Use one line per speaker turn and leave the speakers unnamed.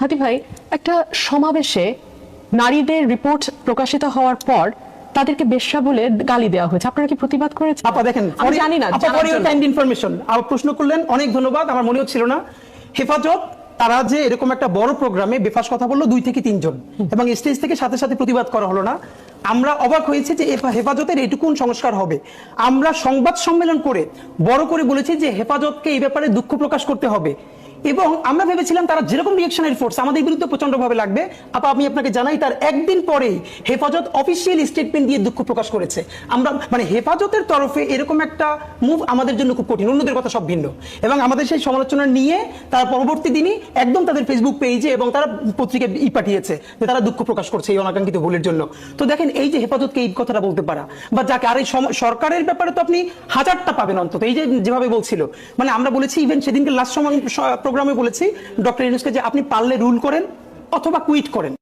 হাতি ভাই একটা সমাবেশে নারীদের রিপোর্ট প্রকাশিত হওয়ার পর তাদেরকে বেশ্যা বলে গালি দেওয়া হয়েছে। আপনারা কি প্রতিবাদ করেছেন?
আপা দেখেন
আমি জানি না
আপা ফর
জন্য।
কাইন্ড ইনফরমেশন আবার প্রশ্ন করলেন অনেক ধন্যবাদ আমার মনেও ছিল না। হেফাজত তারা যে এরকম একটা বড় প্রোগ্রামে বেফাস কথা বলল দুই থেকে তিনজন। এবং স্টেজ থেকে সাথে সাথে প্রতিবাদ করা হলো না। আমরা অবাক হয়েছে যে হেফাজতের এটুকুন সংস্কার হবে। আমরা সংবাদ সম্মেলন করে বড় করে বলেছি যে হেফাজতকে এই ব্যাপারে দুঃখ প্রকাশ করতে হবে। এবং আমরা ভেবেছিলাম তারা যেরকম রিয়েকশনের ফোর্স আমাদের বিরুদ্ধে প্রচণ্ড ভাবে লাগবে। আপা, আমি আপনাকে জানাই, তার একদিন পরেই হেফাজত অফিসিয়াল স্টেটমেন্ট দিয়ে দুঃখ প্রকাশ করেছে। আমরা মানে হেফাজতের তরফে এরকম একটা মুভ আমাদের জন্য খুব কঠিন, অন্যদের কথা সব ভিন্ন। এবং আমাদের সেই সমালোচনা নিয়ে তারা পরবর্তী দিনই একদম তাদের ফেসবুক পেজে এবং তারা পত্রিকায় ই পাঠিয়েছে যে তারা দুঃখ প্রকাশ করছে এই অনাকাঙ্ক্ষিত ভুলের জন্য। তো দেখেন, এই যে হেফাজতকে এই কথাটা বলতে পারা, বা যাকে, আর এই সরকারের ব্যাপারে তো আপনি হাজারটা পাবেন অন্তত, এই যে যেভাবে বলছিল। মানে আমরা বলেছি ইভেন সেদিনকে লাস্ট সময় প্রোগ্রামে বলেছি ডক্টর ইউনুসকে যে আপনি পারলে রুল করেন অথবা কুইট করেন।